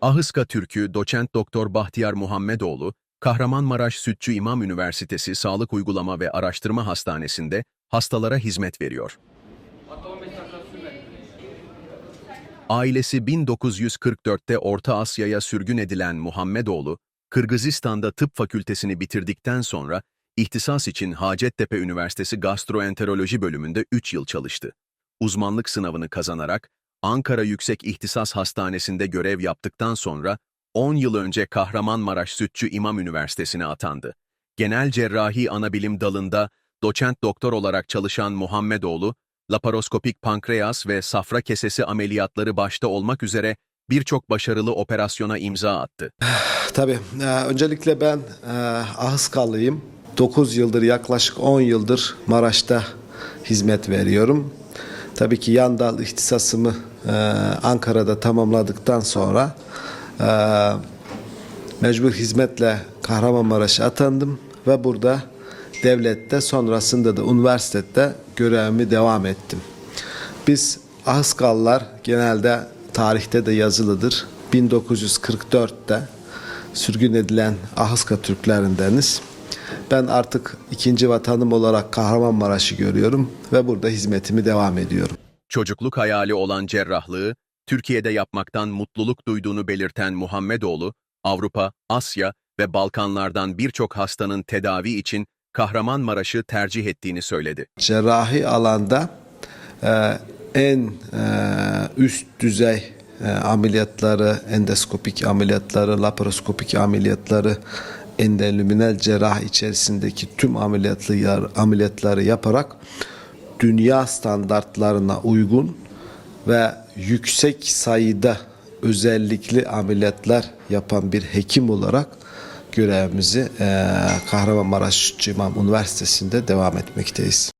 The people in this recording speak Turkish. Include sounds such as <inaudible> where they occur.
Ahıska Türk'ü doçent doktor Bahtiyar Muhammedoğlu, Kahramanmaraş Sütçü İmam Üniversitesi Sağlık Uygulama ve Araştırma Hastanesi'nde hastalara hizmet veriyor. Ailesi 1944'te Orta Asya'ya sürgün edilen Muhammedoğlu, Kırgızistan'da tıp fakültesini bitirdikten sonra ihtisas için Hacettepe Üniversitesi Gastroenteroloji bölümünde 3 yıl çalıştı. Uzmanlık sınavını kazanarak Ankara Yüksek İhtisas Hastanesi'nde görev yaptıktan sonra 10 yıl önce Kahramanmaraş Sütçü İmam Üniversitesi'ne atandı. Genel cerrahi anabilim dalında doçent doktor olarak çalışan Muhammedoğlu, laparoskopik pankreas ve safra kesesi ameliyatları başta olmak üzere birçok başarılı operasyona imza attı. <sighs> Tabii. e, öncelikle ben e, Ahıskallıyım. 9 yıldır yaklaşık 10 yıldır Maraş'ta hizmet veriyorum. Tabii ki yan dal ihtisasımı e, Ankara'da tamamladıktan sonra e, mecbur hizmetle Kahramanmaraş'a atandım ve burada devlette sonrasında da üniversitede görevimi devam ettim. Biz Ahıskallar genelde tarihte de yazılıdır. 1944'te sürgün edilen Ahıska Türklerindeniz. Ben artık ikinci vatanım olarak Kahramanmaraş'ı görüyorum ve burada hizmetimi devam ediyorum. Çocukluk hayali olan cerrahlığı, Türkiye'de yapmaktan mutluluk duyduğunu belirten Muhammedoğlu, Avrupa, Asya ve Balkanlardan birçok hastanın tedavi için Kahramanmaraş'ı tercih ettiğini söyledi. cerrahi alanda e, en e, üst düzey e, ameliyatları, endoskopik ameliyatları, laparoskopik ameliyatları, endoluminal cerrah içerisindeki tüm ameliyatları, ameliyatları yaparak dünya standartlarına uygun ve yüksek sayıda özellikli ameliyatlar yapan bir hekim olarak görevimizi e, Kahramanmaraş İmam Üniversitesi'nde devam etmekteyiz.